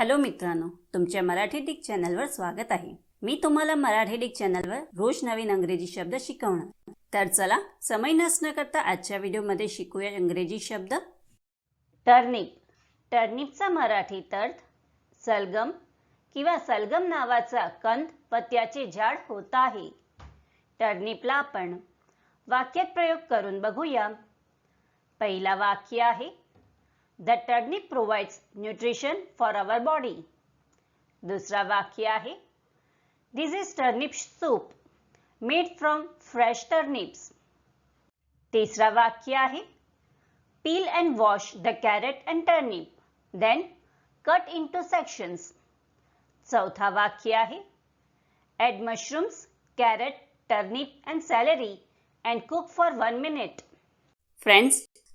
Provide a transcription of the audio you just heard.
Hello मित्रांनो तुमच्या मराठी डिक चॅनलवर स्वागत आहे. मी तुम्हाला मराठी डिक चॅनलवर रोज नवीन इंग्रजी शब्द शिकवणार. तर चला समय नसणं करता आजच्या व्हिडिओमध्ये शिकूया इंग्रजी शब्द. टर्निप. टर्निपचा मराठी अर्थ सलगम किंवा सलगम नावाचा कंद पत्त्याचे झाड होत आहे. टर्निपला आपण वाक्यात प्रयोग करून बघूया. पहिला वाक्य आहे the turnip provides nutrition for our body दुसरा वाक्य आहे this is turnip soup made from fresh turnips तिसरा वाक्य आहे peel and wash the carrot and turnip then cut into sections चौथा वाक्य आहे add mushrooms carrot turnip and celery and cook for one minute friends